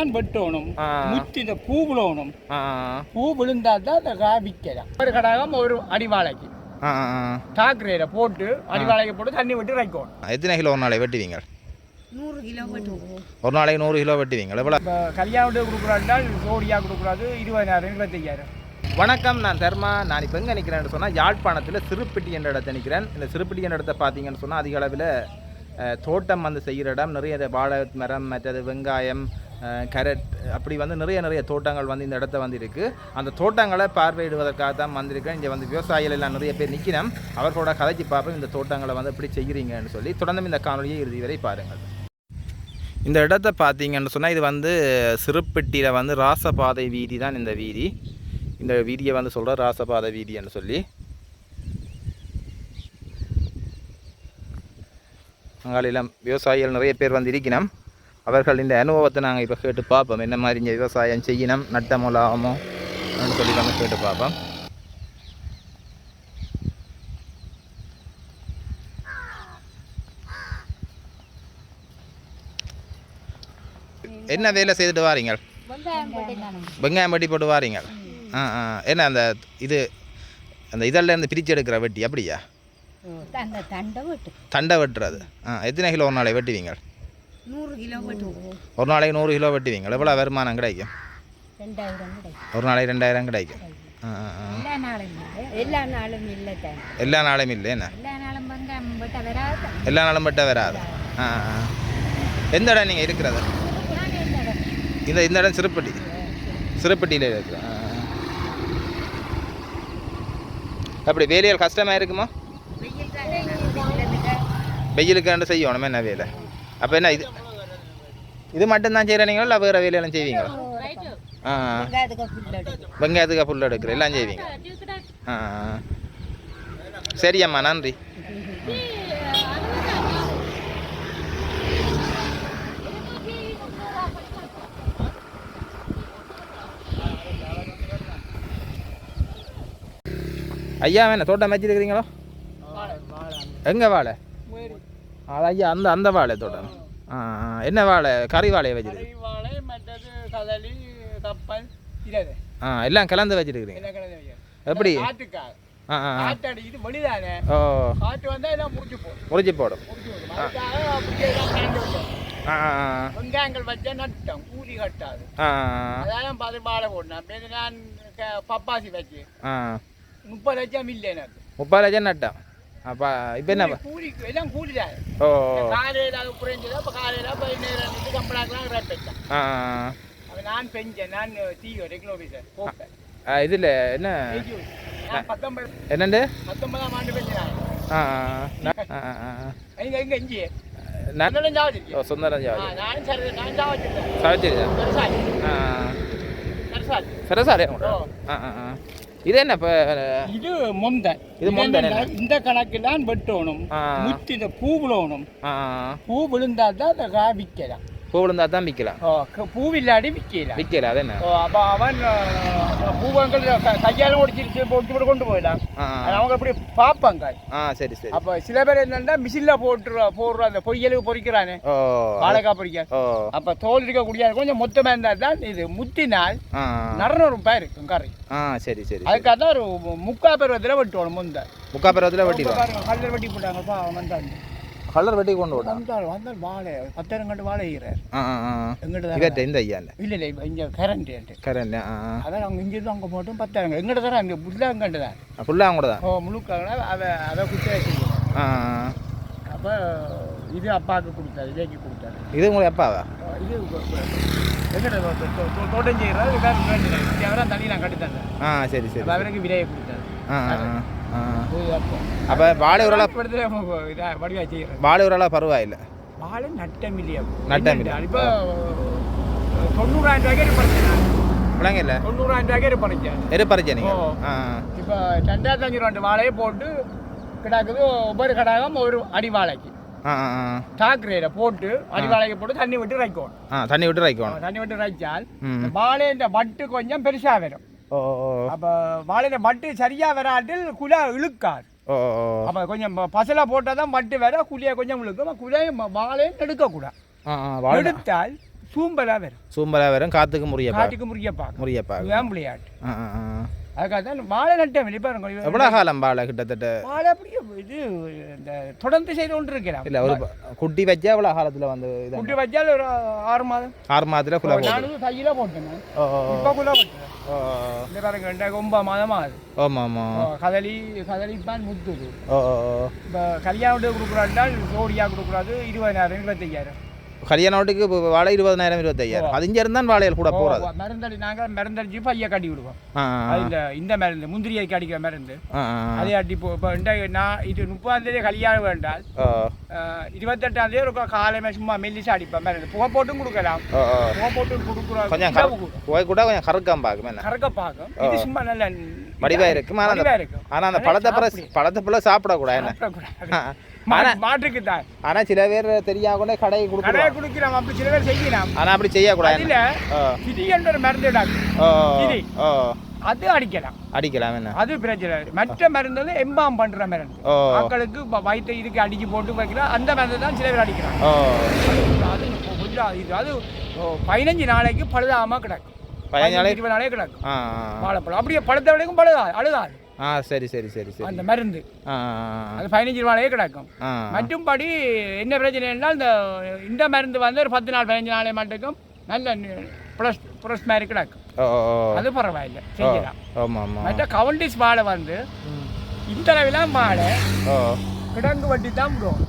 தான் வெட்டணும் ஆ. முத்தி இந்த பூ விழணும் பூ விழுந்தா தான் அந்த ஒரு கடாகம் ஒரு. தாக்குறையில போட்டு அடிவாழைக்கு போட்டு தண்ணி விட்டு இறக்கணும் எத்தனை கிலோ ஒரு நாளைக்கு வெட்டுவீங்க? நூறு கிலோ வெட்டுவோம். ஒரு நாளைக்கு நூறு கிலோ வெட்டுவீங்க. எவ்வளோ? கல்யாணம் கொடுக்குறாருன்னா ஜோடியாக கொடுக்குறாது இருபதாயிரம் இருபத்தையாயிரம். வணக்கம் நான் தர்மா. நான் இப்போ எங்கே நிற்கிறேன்னு சொன்னால் யாழ்ப்பாணத்தில் சிறுப்பட்டி என்ற இடத்த நிற்கிறேன் இந்த சிறுப்பட்டி என்ற இடத்த பார்த்தீங்கன்னு சொன்னால் அதிக அளவில் தோட்டம் வந்து செய்கிற இடம். நிறைய வாழை மரம் மற்றது வெங்காயம் கேரட் அப்படி வந்து நிறைய நிறைய தோட்டங்கள் வந்து இந்த இடத்த வந்து இருக்குது அந்த தோட்டங்களை பார்வையிடுவதற்காக தான் வந்திருக்கேன். இங்கே வந்து விவசாயிகள் எல்லாம் நிறைய பேர் நிற்கிறோம் அவர்களோட கதைச்சி பார்ப்போம். இந்த தோட்டங்களை வந்து எப்படி செய்கிறீங்கன்னு சொல்லி தொடர்ந்து இந்த காணொலியை இறுதி வரை பாருங்கள். இந்த இடத்த பார்த்தீங்கன்னு சொன்னால் இது வந்து சிறுப்பட்டியில் வந்து ராசபாதை வீதி தான் இந்த வீதி. இந்த வீதியை வந்து சொல்கிற ராசபாதை வீதின்னு சொல்லி. அங்காலையில் விவசாயிகள் நிறைய பேர் வந்து இருக்கணும். அவர்கள் இந்த அனுபவத்தை நாங்கள் இப்போ கேட்டு பார்ப்போம். என்ன மாதிரி இங்கே விவசாயம் செய்யணும் நட்டமோ லாபமோ அப்படின்னு சொல்லி வந்து கேட்டு பார்ப்போம். என்ன வேலை செய்துட்டு வாரீங்க? வெங்காயம் வெட்டி போட்டு வாரீங்க? ஆ ஆ. என்ன அந்த இது அந்த இதெல்லாம் இருந்து பிரித்து எடுக்கிற வெட்டி அப்படியா? தண்டை வெட்டு. தண்டை வெட்டுறது. ஆ எத்தனை கிலோ ஒரு நாளைக்கு வெட்டுவீங்க? நூறு கிலோ வெட்டுவோம். ஒரு நாளைக்கு நூறு கிலோ வெட்டுவீங்க எவ்வளோ வருமானம் கிடைக்கும்? ரெண்டாயிரம் கிடைக்கும். ஒரு நாளைக்கு ரெண்டாயிரம் கிடைக்கும். ஆ ஆ ஆ. எல்லா நாளும் இல்லை. எல்லா நாளும் இல்லை எல்லா நாளும் இல்லை என்ன? எல்லா நாளும் வெட்ட வராது. எல்லா நாளும் வெட்ட வராது. ஆ எந்த இடம் நீங்கள் இருக்கிறது? இந்த இந்த இடம் சிறுப்பட்டி. சிறுப்பட்டியில் இருக்கு ஆ, ஆ. அப்படி வேலைகள் கஷ்டமாக இருக்குமா? வெயிலுக்காண்டு செய்யணும்? என்ன வேலை? அப்போ என்ன இது? இது மட்டும்தான் செய்கிறீங்களா இல்லை வேறு வேலையெல்லாம் செய்வீங்களா? ஆ ஆ. புல் எடுக்கிற எல்லாம் செய்வீங்க. ஆ ஆ. சரி அம்மா நன்றி. ஐயா வேணா தோட்டம் வச்சிருக்கிறீங்களோ எங்கே வாழை? அது ஐயா அந்த அந்த வாழை தோட்டம். என்ன வாழை? கறி வாழையை வச்சிருக்கு வாழை மற்றது கதலி கப்பல் இறது ஆ எல்லாம் கலந்து வச்சிருக்கிறீங்க? எப்படி? ஆ ஆ. ஓ. காட்டு வந்தா எல்லாம் முடிச்சு போடும். முடிச்சு போடும். ஆ. வெங்காயங்கள் வச்சா நட்டம் கூலி கட்டாது. அதான் பார்த்து பாலை போடணும். நான் பப்பாசி வச்சு முப்பது லட்சம் இல்லை எனக்கு முப்பது லட்சம் நட்டம். அப்போ இப்போ என்ன? கூலி- கூலிக்கு எல்லாம் கூலி தான் ஓ காலையில் அது குறைஞ்சது அப்போ காலையில் பதினேழு இது கம்பளாக்கெல்லாம் ரேட் ஆ அப்போ நான் பெஞ்சேன் நான் ரெகுலர் ஆஃபீஸர் போப்பேன். இதில் என்ன? என்னண்டு? பத்தொன்பதாம் ஆண்டு பெஞ்சேன் ஆ. எங்க எங்க இங்கே நான் நல்ல ஜாவதி ஓ சுந்தரம் ஜாதி. நானும் சரி நான் ஜாவச்சிருக்கேன் சவச்சேரி சரசாரி ஆ சரசாரி சரசாரே ஓ. ஆ ஆ ஆ. இது என்ன இப்போ இது மொந்தன் இது மொந்தன். என்னன்னா, இந்த கணக்கில் தான் வெட்டணும். முத்தி இந்த பூ விழணும் பூ விழுந்தா தான் அந்த காய் விற்கலாம் பூ விழுந்தா தான் விற்கலாம் பூ இல்லாடி விற்கல அது என்ன ஓ அப்போ அவன் பூவங்கள் கையால ஒடிச்சிருச்சு கூட கொண்டு போயிடலாம் அவங்க அப்படி பார்ப்பாங்க ஆ சரி சரி அப்போ சில பேர் என்னன்னா மிஷினில் போட்டு போடுற அந்த பொரியலுக்கு பொரிக்கிறானே ஓ வாழைக்காய் பொரிக்க ஓ அப்போ தோல் இருக்கக்கூடிய கொஞ்சம் மொத்தமாக இருந்தால் தான் இது முத்தினால் நரநூறு ரூபாய் இருக்கும் கறி ஆ சரி சரி அதுக்காக தான் ஒரு முக்கா பருவத்தில் வெட்டுவோம் முந்த முக்கா பருவத்தில் பாருங்க கல்லர் வெட்டி போட்டாங்கப்பா அவன் வந்தான் கலர் வெட்டி கொண்டு விட்டான் வந்தால் வந்தால் வாழை பத்தாயிரம் கண்டு வாழை ஆ எங்கிட்ட இந்த ஐயாண்ட இல்லை இல்லை இங்கே கரண்ட் கரண்ட் அதான் அவங்க இங்கேருந்து அங்கே போட்டும் பத்தாயிரம் எங்கிட்ட தான் அங்கே புல்லாக எங்கிட்ட தான் ஃபுல்லாக கூட தான் ஓ முழுக்காக அதை அதை ஆ அப்போ இது அப்பாவுக்கு கொடுத்தாரு விலைக்கு கொடுத்தாரு இது உங்களுக்கு எப்பாவா இது தோட்டம் செய்கிறாரு தண்ணி நான் கட்டித்தந்தேன் ஆ சரி சரி அவருக்கு விலையை கொடுத்தாரு ஆ ஆ அப்போ வாழை உரலா வாழை உரலா பரவாயில்ல. வாழை நட்டம் இல்லையா நட்டம் இல்லை. இப்போ தொண்ணூறாயிரம் ரூபாய்க்கு விளங்க இல்லை? தொண்ணூறாயிரம் ரூபாய்க்கு படித்தேன் எரு நீங்கள் இப்போ ரெண்டாயிரத்தி அஞ்சு ரெண்டு வாழையை போட்டு கிடக்குது ஒவ்வொரு கடாகம் ஒரு அடி வாழைக்கு. தாக்குறையில போட்டு அடி வாழைக்கு போட்டு தண்ணி விட்டு ரைக்கணும் தண்ணி விட்டு வைக்கணும் தண்ணி விட்டு ரைச்சால் வாழையின் வட்டு கொஞ்சம் பெருசா வரும். அப்போ வாழையின் வட்டு சரியா வராட்டில் ஓ ஓ அப்போ கொஞ்சம் பசலை போட்டால் தான் வட்டு வர குழியை கொஞ்சம் இழுக்கும். குழியை வாழையும் எடுக்கக்கூடாது. எடுத்தால் சூம்பலாக வரும். சூம்பலாக வரும் காற்றுக்கு முறியப்பா பார்க்கும் முறியப்பா ஆ ஆ. அதுக்காக தான் வாழை நட்டம் வெளிப்பாருங்க எவ்வளோ காலம் பாலை கிட்டத்தட்ட? வாழை அப்படியே இது இந்த தொடர்ந்து செய்து கொண்டு இருக்கிறான் இல்லை ஒரு குட்டி வச்சா எவ்வளோ காலத்தில் வந்து இது குட்டி வச்சால் ஒரு ஆறு மாதம். ஆறு மாதத்தில் போகுது நானும் கையில் போட்டேன். இப்போ குள்ள போட்டேன். ஓ இந்த பாருங்க ரெண்டு ஒன்பது மாதம் ஆகுது ஆமாம் ஆமாம் ஓ, கதலி கதலிப்பான் முத்துது. ஓ ஓ ஓ. இப்போ கல்யாணம் கொடுக்குறாண்டால் ஜோடியாக கொடுக்குறாது இருபதாயிரம் இருபத்தையாயிரம். கல்யாண வீட்டுக்கு இப்போ வாழை இருபதாயிரம் இருபத்தையாயிரம். அது இங்கே இருந்தான் வாழையில் கூட போகிறது மருந்தடி நாங்கள் மருந்தடிச்சு பைய கட்டி விடுவோம். இந்த இந்த மருந்து முந்திரியை அடிக்கிற மருந்து. அதை அடி இப்போ இந்த நான் இது முப்பதாம் தேதி கல்யாணம் வேண்டால் இருபத்தெட்டாம் தேதி ஒரு காலைமே சும்மா மெல்லிசா அடிப்பேன். மருந்து. புகை போட்டும் கொடுக்கலாம். புகை போட்டு கொடுக்குறோம். கொஞ்சம் போய் கூட கொஞ்சம் கறக்கம் பார்க்கும் கறக்க பார்க்கும் இது சும்மா நல்ல வடிவா இருக்கும் ஆனால் அந்த பழத்தை பழத்தை பிள்ளை சாப்பிடக்கூடாது என்ன? மாட்டுக்கு தான் ஆனால் சில பேர் தெரியாம கூட கடையை கடையை கொடுக்குறாங்க குடிக்கிறோம் அப்படி சில பேர் செய்யலாம். ஆனால் அப்படி அதுல ஓ கிரி என்ற ஒரு மருந்து டாக்டர் அது அடிக்கலாம். அடிக்கலாம் என்ன? அது பிரச்சனை இல்லை. மற்ற மருந்து எம்பாம் பண்ற மருந்து. மக்களுக்கு வ- வயித்தை இதுக்கு அடிச்சு போட்டு அந்த மருந்து தான் சில பேர் அடிக்கிறாங்க. அது கொஞ்சம் இது அது பதினஞ்சு நாளைக்கு பழுதாம கிடக்கும். பதினஞ்சு நாளைக்கு- இருபது நாளைக்கு கிடக்கும். வாழைப்பழம். அப்படியே பழுத்த வரைக்கும் பழுதாது அழுதாது. ஆ சரி சரி சரி சரி. அந்த மருந்து. அது பதினஞ்சு நாளைக்கு கிடக்கும். ஆ மற்றும்படி என்ன பிரச்சனைன்னா இந்த இந்த மருந்து வந்து ஒரு பத்து நாள் பதினஞ்சு நாளை மட்டுக்கும் நல்ல ப்ளஸ் ப்ளஸ் மாதிரி கிடக்கும். அது பரவாயில்லை செய்யலாம் மற்ற கவுண்டிஸ் வாழை வந்து இந்த அளவிலாம் வாழை கிடங்கு வட்டி தான் விடுவோம்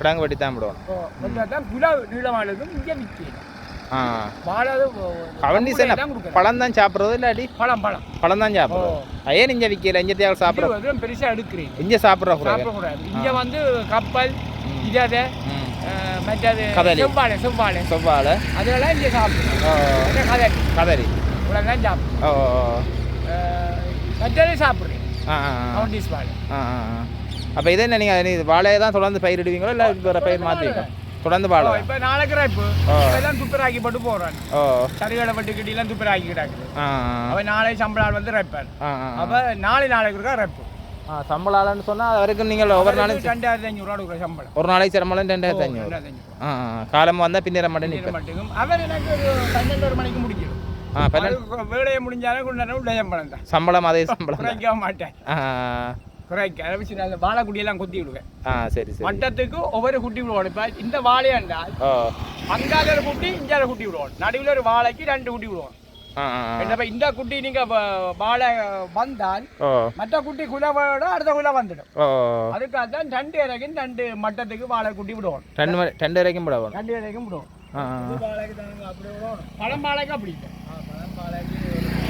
கிடாங்கு வெட்டி தான் விடுவோம் தான் குலா நீளமானதும் இங்கே விற்கலாம். கொடுக்குறேன் பழம் தான் சாப்பிட்றது இல்லாட்டி பழம் பழம். பழம் தான் சாப்பிட்றோம் ஏன் இங்கே விற்கல இங்கே தேவை சாப்பிட்ற இது வந்து பெருசா எடுக்கிறேன். இங்கே சாப்பிட்ற சாப்பிடக்கூடாது. இங்க வந்து கப்பல் இததை மற்றது. செவ்வாழை செவ்வாழை. செவ்வாழை. அதெல்லாம் இங்கே கதலி கதறி இவ்வளோ தான் சாப்பிடுவோம் ஓ. மற்றதே சாப்பிட்றேன். ஆ ஆ ஆ. கவுண்டிஸ் வாழை. அப்போ இதே நீங்கள் நீ வாழையை தான் தொடர்ந்து பயிரிடுவீங்களோ? இல்லை வேறு பயிர் மாற்றுவீங்க தொடர்ந்து தான். இப்போ நாளைக்கு இப்போ. இப்போதான் துப்புராக்கி போட்டு போகிறான் ஓ சரிகளை பட்டு கிட்டிலாம் துப்புராக்கி கிடக்குது. அவன் நாளை சம்பளால் வந்து ரப்பார். அப்போ நாளை நாளைக்கு இருக்கா ரப்பு. சம்பளாலன்னு சொன்னால் அது வரைக்கும் நீங்கள் ஒவ்வொரு நாளும் ரெண்டாயிரத்தி அஞ்சூறுவா கொடுக்குற சம்பளம். ஒரு நாளைக்கு சம்பளம் ரெண்டாயிரத்தி ஐநூறு. ஆ காலம் வந்தால் பின்னிற மாட்டேன் நிற்பேன் மட்டும் அவர் எனக்கு பன்னெண்டு மணிக்கு முடிக்கணும். ஆ பன்னெண்டு வேலையை முடிஞ்சாலும் சம்பளம் அதே சம்பளம் மாட்டேன் குறைக்க. அதை வச்சு நான் அந்த வாழைக்குடியெல்லாம் கொத்தி விடுவேன். ஆ சரி சரி. மட்டத்துக்கு ஒவ்வொரு குட்டி விடுவோம். இப்போ இந்த வாழையாண்டால் ஓ அங்கால ஒரு குட்டி இஞ்சால குட்டி விடுவோம். நடுவில் ஒரு வாழைக்கு ரெண்டு குட்டி விடுவோம். என்னப்பா இந்த குட்டி நீங்க வாழை வந்தால் மற்ற குட்டி குலவோட அடுத்த குல வந்துடும். அதுக்காக தான் ரெண்டு இறக்கும் ரெண்டு மட்டத்துக்கு வாழை குட்டி விடுவோம். ரெண்டு ரெண்டு இறக்கும் விடுவோம். பழம் வாழைக்கு அப்படி பழம் வாழைக்கு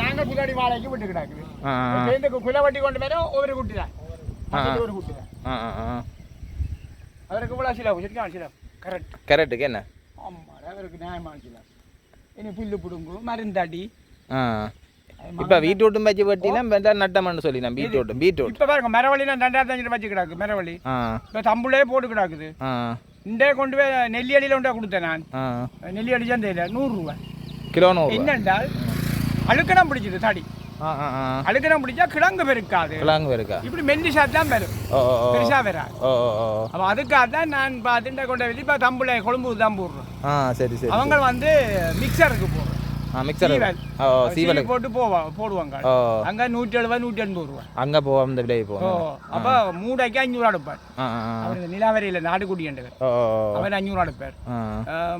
நாங்கள் புதாடி வாழைக்கு விட்டு கிடக்குது இந்த குலை வட்டி கொண்டு வர ஒவ்வொரு குட்டி தான் ஒரு குட்டி தான் அவருக்கு இவ்வளோ சில சரியா சில கரெக்ட் கரெக்டுக்கு என்ன ஆமாம் அவருக்கு நியாயமான சில இனி புல்லு பிடுங்கு மருந்தாடி இப்போ பீட்ரூட்டும் வச்சு வெட்டினா நட்டமான்னு சொல்லி நான் பீட்ரூட் பீட்ரூட் இப்போ பாருங்க மரவள்ளிலாம் ரெண்டாயிரத்தி அஞ்சு வச்சு கிடக்கு மரவள்ளி இப்போ தம்புளே போட்டு கிடக்குது இண்டே கொண்டு போய் நெல்லி அடியில் உண்டா கொடுத்தேன் நான் நெல்லி அடி சந்தையில் நூறுரூவா கிலோ நூறு என்னென்றால் அழுக்கணம் பிடிச்சது தடி. அழுக்கணம் பிடிச்சா கிழங்கு பெருக்காது. கிழங்கு இருக்கா இப்படி மெல்லிசா தான் ஓ பெருசா ஓ அப்போ அதுக்காக தான் நான் அதிண்ட கொண்ட வெளி இப்போ தம்புளை கொழும்பு தான் போடுறோம். சரி சரி அவங்க வந்து மிக்சருக்கு போடுறோம். மிக்சர். ஓ சீவல் சீவி போட்டு போவா போடுவாங்க அங்க நூற்றி எழுபது நூற்றி எண்பது ரூபா அங்கே போவோம் இந்த விலை போவோம் அப்போ மூடைக்கு அஞ்சூறு அடுப்பார். அவர் நிலாவரியில் நாடுகுடி ஓ. அவர் அஞ்சூறு அடுப்பார்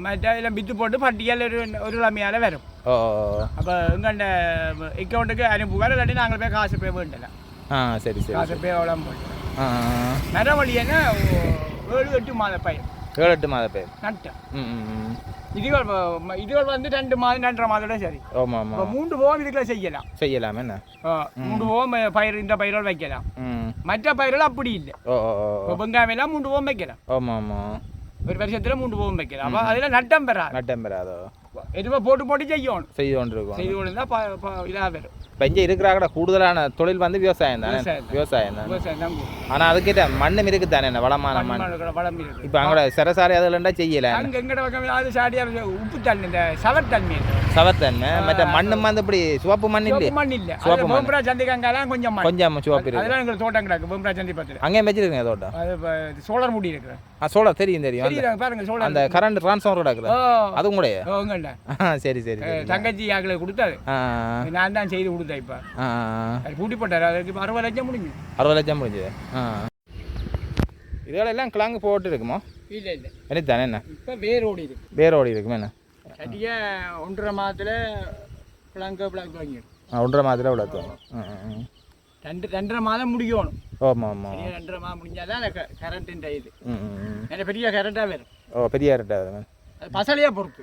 மற்ற இதில் பித்து போட்டு பட்டியல் ஒரு ஒரு கிழமையால வரும். அப்போ எங்கண்ட அக்கௌண்ட்டுக்கு அனுப்புவார் இல்லாட்டி நாங்கள் போய் காசு போய் வேண்டலாம் ஆ சரி சரி காசு போய் எவ்வளோ போட்டு ஆ ஆ, ஆ. மரவழி என்ன ஏழு எட்டு மாத பயிர் ஏழு எட்டு மாத பேர் நட்டேன் ம் ம் ம் இதுகள் இதுகள் வந்து ரெண்டு மாதம் ரெண்டரை மாதோட சரி. ஆமாம் ஆமாம் மூன்று போகம் இதுக்குள்ள செய்யலாம். செய்யலாம் என்ன? மூன்று போகம் பயிர் இந்த பயிரோடு வைக்கலாம். மற்ற பயிர்கள் அப்படி இல்லை. இப்போ வெங்காயமெல்லாம் மூன்று போகம் வைக்கலாம். ஆமாம் ஆமாம் ஒரு வருஷத்துல மூன்று போகம் வைக்கலாம். அப்போ அதில் நட்டம் பெறாது. நட்டம் பெறாதோ? எதுவுமே போட்டு போட்டு செய்யணும். செய்து கொண்டு இருக்கோம் செய்து கொண்டு இருந்தால் இதாக வரும். இப்போ இங்கே இருக்கிறாங்கட கூடுதலான தொழில் வந்து விவசாயம் தானே? விவசாயம் தான். ஆனால் அதுக்கிட்ட மண்ணும் இருக்குது தானே? என்ன வளமான மண் இருக்கு இப்போ அங்கே சிறசாரி அதுலண்டா செய்யல. உப்பு தண்ணி இந்த சவர் தண்ணி. இருக்கு. சவத்தன்மை மற்ற மண்ணு வந்து இப்படி சிவப்பு மண் சிவப்பு மண் இல்ல. சிவப்பு மண். வேம்பரா சந்திக்கங்கெல்லாம் கொஞ்சம் கொஞ்சம் சிவப்பு இருக்கு அதெல்லாம் எங்களுக்கு தோட்டம் கிடக்கு வேம்பரா சந்தி பத்திர அங்கேயும் வச்சிருக்கீங்க தோட்டம்? அது சோழர் முடி இருக்கு ஆ சோளம் தெரியும் தெரியும். பாருங்க சோழர் அந்த கரண்ட் டிரான்ஸ்ஃபார்மர் கிடக்குது அதுவும் ஆ, சரி சரி தங்கச்சி ஆக்களை கொடுத்தாரு நான் தான் செய்து கொடுத்தேன் இப்போ. ஆ அது பூட்டி போட்டார். அதுக்கு இப்ப அறுபது லட்சம் முடிஞ்சு. அறுபது லட்சம் முடிஞ்சது. ஆ. இதெல்லாம் கிழங்கு போட்டு இருக்குமோ? இல்லை இல்லை. எனக்கு தானே என்ன? இப்போ வேரோடி இருக்கு. வேரோடி இருக்குமே என்ன? சரியாக ஒன்றரை மாதத்தில் பிளாங்க பிளாக் வாங்கிடும். ஆ ஒன்றரை மாதத்தில் இவ்வளோ தோணும் ம், ம், ம். ரெண்டு ரெண்டரை மாதம் முடிக்கணும். ஆமாம் ஆமாம் ரெண்டரை மாதம் முடிஞ்சாதான் அந்த கரண்ட்டுன்ற இது. எனக்கு பெரிய கரண்ட்டாக வரும் ஓ பெரிய இரட்டை அது அது பசலையாக பொறுத்து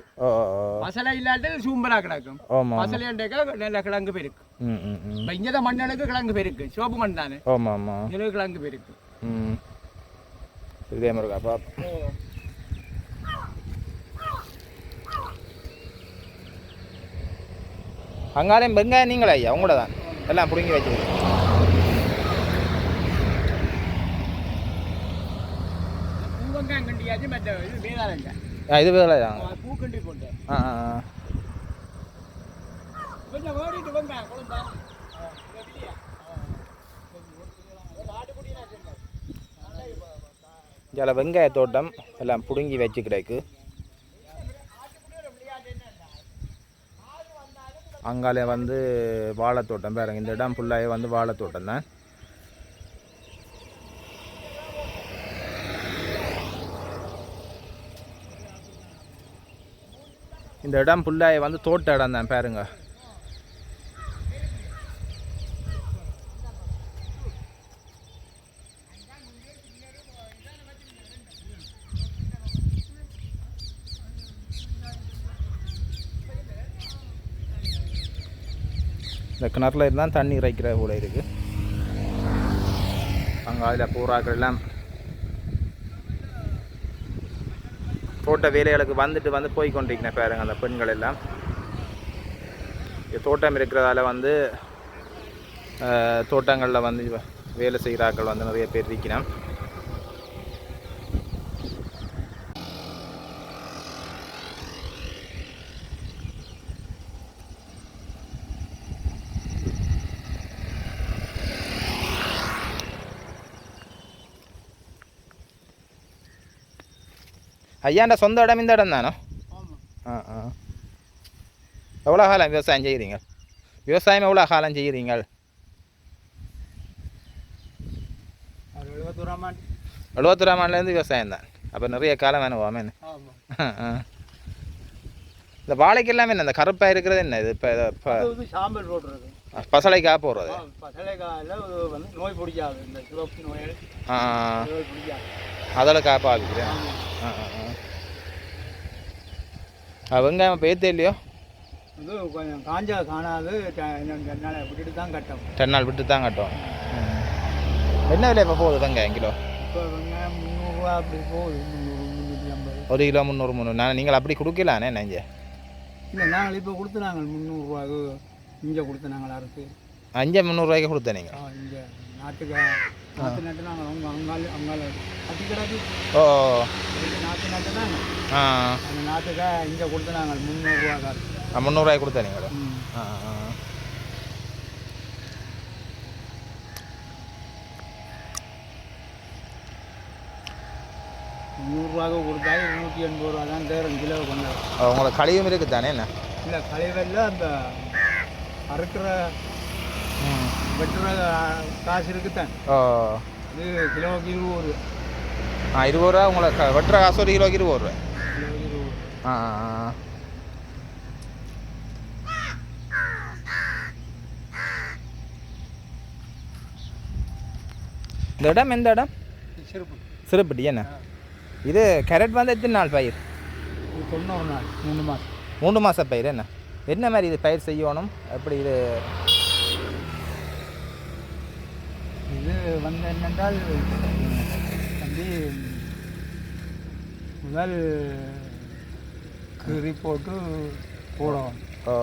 பசலை இல்லாட்டி சூம்பலாக கிடக்கும். பசலையாண்டேக்கா நல்ல கிழங்கு பெருக்கு. இப்போ இங்கே தான் மண்ணனுக்கு கிழங்கு பெருக்கு. சிவப்பு மண் தானே. இதில் கிழங்கு பெருக்கு. இதே மாதிரி அப்பா அங்காலையும் வெங்காயம் நீங்களே ஐயா உங்களோட தான். எல்லாம் பிடுங்கி வச்சுருக்கீங்க பூவங்காய் கண்டியாச்சு மற்ற இது வேதாளங்க இது வேலை தான். பூக்கண்டி போட்டேன் ஆ ஆ இதில் வெங்காய தோட்டம் எல்லாம் பிடுங்கி வச்சு கிடக்கு அங்காலே வந்து வாழைத்தோட்டம் பாருங்க இந்த இடம் ஃபுல்லாகவே வந்து வாழைத்தோட்டம் தான். இந்த இடம் ஃபுல்லாகவே வந்து தோட்ட இடம் தான் பாருங்க. இந்த கிணறுல இருந்தால் தண்ணி இறைக்கிற போல இருக்கு. அங்கே அதில் பூராக்கள் எல்லாம். தோட்ட வேலைகளுக்கு வந்துட்டு வந்து போய் கொண்டிருக்கிறேன் பாருங்கள் அந்த பெண்கள் எல்லாம் தோட்டம் இருக்கிறதால வந்து தோட்டங்களில் வந்து வேலை செய்கிறாக்கள் வந்து நிறைய பேர் இருக்கிறான் ஐயாண்ட சொந்த இடம் இந்த இடம் தானோ ஆ ஆ எவ்வளோ காலம் விவசாயம் செய்கிறீங்க விவசாயம் எவ்வளோ காலம் செய்கிறீங்க அது எழுபத்தோராமான் எழுபத்தொராமான்லேருந்து விவசாயம் தான் அப்போ நிறைய காலம் வேணும் வாமே இந்த வாழைக்கு எல்லாமே என்ன இந்த கருப்பாக இருக்கிறது என்ன இது இப்போ சாம்பல் போடுறது பசலைக்காக போடுறது பசலைக்காயில் வந்து நோய் பிடிக்காது இந்த சிவப்பு நோய் ஆ நோய் பிடிக்காது வெங்காயம் இப்போ ஏற்ற இல்லையோ? இது கொஞ்சம் காஞ்சா காணாது என்னால் விட்டுட்டு தான் கட்டும் ரெண்டு நாள் விட்டு தான் கட்டும் என்ன விலை இப்போ போகுது வெங்காயம் கிலோ? இப்போ வெங்காயம் முந்நூறுரூவா அப்படி போகுது முந்நூறு முந்நூற்றி ஐம்பது. ஒரு கிலோ முந்நூறு முந்நூறு. நான் நீங்கள் அப்படி கொடுக்கலானே நெஞ்ச இல்லை நாங்கள் இப்போ கொடுத்து நாங்கள் முந்நூறுரூவாக்கு இங்கே கொடுத்து நாங்கள் அரசு அஞ்சு முந்நூறுரூவாய்க்கு கொடுத்த நீங்கள் இங்கே நாட்டுக்கு நாற்று நட்டு நாங்கள் அவங்க அங்கால அங்கால அத்தி கிடக்கு ஓ. நாற்று நட்டு நாங்கள் ஆ. அந்த நாட்டுக்கு இங்கே கொடுத்து நாங்கள் முந்நூறுரூவா காசு ஆ, முந்நூறுரூவாய்க்கு கொடுத்த நீங்கள். ம். ஆ ஆ. முந்நூறுரூவாக்கு கொடுத்தா இருநூற்றி எண்பது ரூபா தான் தேரும் கிலோ கொண்டாரு ஆ, உங்களுக்கு கழிவும் இருக்குது தானே என்ன? இல்லை கழிவெல்ல அந்த அறுக்கிற வெட்டுற காசு இருக்குத்தான். ஓ அது கிலோவுக்கு இருபது. ஆ இருபது ரூபா உங்களுக்கு க- வெட்டுற காசு ஒரு கிலோக்கு இருபது ரூபா. ஆ. இந்த இடம் எந்த இடம்? சிறப்பு சிறுப்பட்டி என்ன? இது கேரட் வந்து எத்தனை நாள் பயிர்? தொண்ணூறு நாள் மூணு மாதம் மூணு மாத பயிர் என்ன? என்ன மாதிரி இது பயிர் செய்யணும்? எப்படி இது இது வந்து என்னென்றால் வந்து முதல் கீறி போட்டு போடணும். ஓ,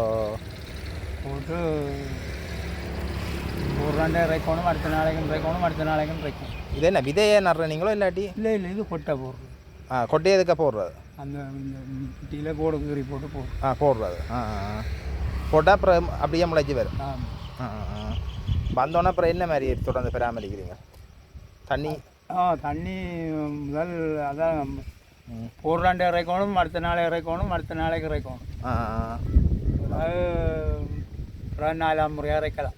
போட்டு ஒரு ரெண்டே இறைக்கணும் அடுத்த நாளைக்கும் இறைக்கணும் அடுத்த நாளைக்கும் இறைக்கணும் இது என்ன விதையை நடுற நீங்களோ இல்லாட்டி? இல்லை இல்லை இது கொட்டை போடுறது. ஆ கொட்டையதுக்க போடுறது? அந்த டீல கோடு கீறி போட்டு போடும் ஆ போடுறது. ஆ போட்டால் அப்புறம் அப்படியே முளைச்சி வரும். ஆமாம் ஆ ஆ. வந்தோன்னே அப்புறம் என்ன மாதிரி தொடர்ந்து பராமரிக்கிறீங்க? தண்ணி? ஆ தண்ணி முதல் அதான் ம். போடுறாண்டு இறைக்கணும் அடுத்த நாள் இறைக்கணும் அடுத்த நாளைக்கு இறைக்கணும். ஒரு நாலாம் முறையாக இறைக்கலாம்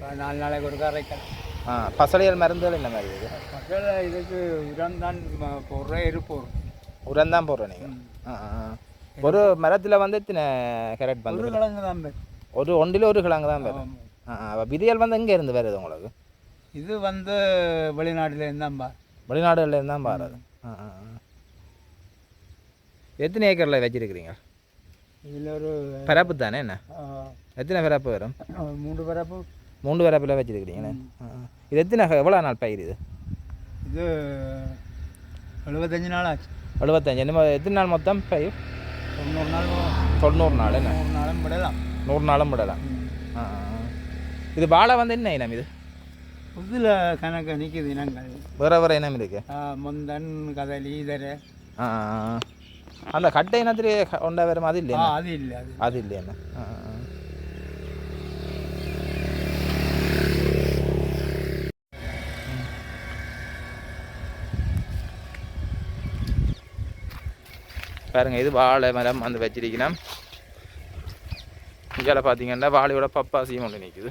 ஒரு நாலு நாளைக்கு ஒருக்கா இறைக்கலாம் பசலையல் மருந்துகள் என்ன மாதிரி இது மக்கள் இதுக்கு உரம் தான் போடுற எரு போடுறோம் உரம் தான் போடுறோம் நீங்கள் ஒரு மரத்தில் வந்து எத்தனை கேரட் ஒரு வந்து கிழங்கு தான். ஒரு ஒன்றில் ஒரு கிழங்கு தான் வரும் அப்ப விதைகள் வந்து எங்கே இருந்து வருது உங்களுக்கு இது வந்து வெளிநாட்டில் இருந்தாம்பா வெளிநாடுகளில் இருந்து தான் பாருது. எத்தனை ஏக்கரில் வச்சிருக்கிறீங்க இதில் ஒரு பரப்பு தானே என்ன எத்தனை பரப்பு வரும் மூன்று பரப்பு மூன்று பரப்பில் வச்சிருக்கிறீங்களே. இது எத்தனை எவ்வளோ நாள் பயிர் இது இது எழுபத்தஞ்சு நாள் ஆச்சு எழுபத்தஞ்சு என்ன எத்தனை நாள் மொத்தம் பயிர் தொண்ணூறு நாள் தொண்ணூறு நாள் என்ன தொண்ணூறு நாளும் விடலாம் நூறு நாளும் விடலாம். இது வாழை வந்து என்ன இனம் இது? இதில் கணக்கு நிற்குது இனங்கள். வேற வேற இனம் இருக்கு? முந்தன் கதலி இதர. அந்த கட்டை இனத்திலே ஒன்றா வரும் அது ஆ இல்லையா அது இல்லை அது ஆ, ஆ. பாருங்க இது வாழை மரம் வந்து வச்சிருக்கணும் இங்கே பார்த்தீங்கன்னா வாழையோட பப்பாசியும் ஒன்று நிற்குது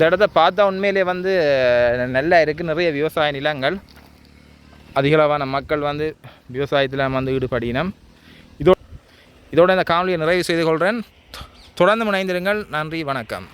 இந்த இடத்த பார்த்தா உண்மையிலே வந்து நல்லா இருக்குது நிறைய விவசாய நிலங்கள். அதிகளவான மக்கள் வந்து விவசாயத்தில் வந்து ஈடுபடினம். இதோ இதோட இந்த காணொலியை நிறைவு செய்து கொள்கிறேன் தொடர்ந்து முனைந்திருங்கள். நன்றி வணக்கம்.